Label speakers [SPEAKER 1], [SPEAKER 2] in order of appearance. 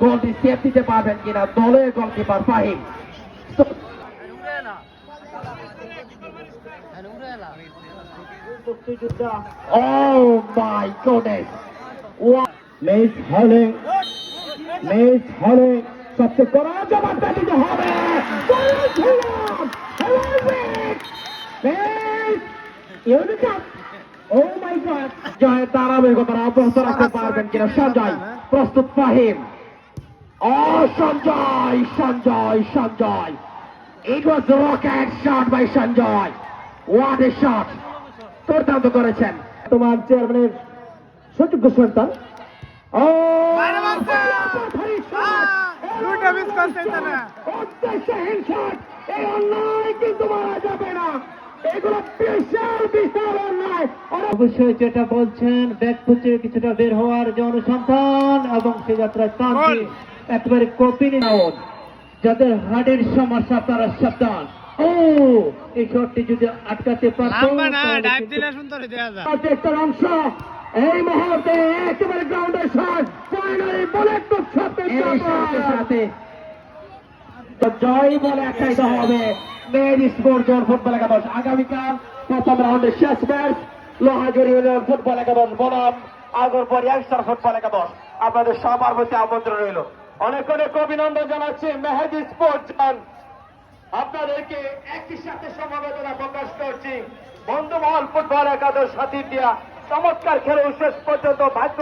[SPEAKER 1] গোলটি সেভ দিতে পারবেন কিনা দলের goalkeeper Fahim. Oh my goodness miss হলে মিস হলে সবচেয়ে কড়া জবাবটা দিতে হবে গড। অব্যাহত রাখতে পারবেন কিনা সঞ্জয়। প্রস্তুত ফাহিম। ও Sanjay Sanjay Sanjay. It was a rocket shot by Sanjay. What a shot! দুর্দান্ত করেছেন। তোমার চেয়ারম্যানের সুযোগ্য সন্তান। ও! এই অন্যায় কিন্তু মারা যাবে না। এগুলো বিশাল বিশাল অন্যায়।
[SPEAKER 2] অবশ্যই যেটা বলছেন ব্যাগ পুচে কিছুটা বের হওয়ার যে অনুসন্ধান এবং সে যাত্রায়। একেবারে কপি আউট যাদের হার্টের সমস্যা তারা সাবধান। ও এই শটটি যদি আটকাতে পারতো
[SPEAKER 1] অংশ। এই মুহূর্তে একেবারে গ্রাউন্ডের শট ফাইনালি বুলেট টু সাথে তো জয় বলে একটাই তো হবে। মেয়ের স্পোর্ট জোন ফুটবল একাদশ। আগামীকাল প্রথম রাউন্ডের শেষ ম্যাচ লোহাজুরি ইউনিয়ন ফুটবল একাদশ বনাম আগরপর ইয়াংস্টার ফুটবল একাদশ। আপনাদের সবার প্রতি আমন্ত্রণ রইল। অনেক অনেক অভিনন্দন জানাচ্ছি মেহেদি স্পোর্ট যান আপনাদেরকে একই সাথে সমবেদনা প্রকাশ করছি। বন্ধুমহল ফুটবল একাদশ সাথী দিয়া চমৎকার খেলে শেষ পর্যন্ত ভাগ্য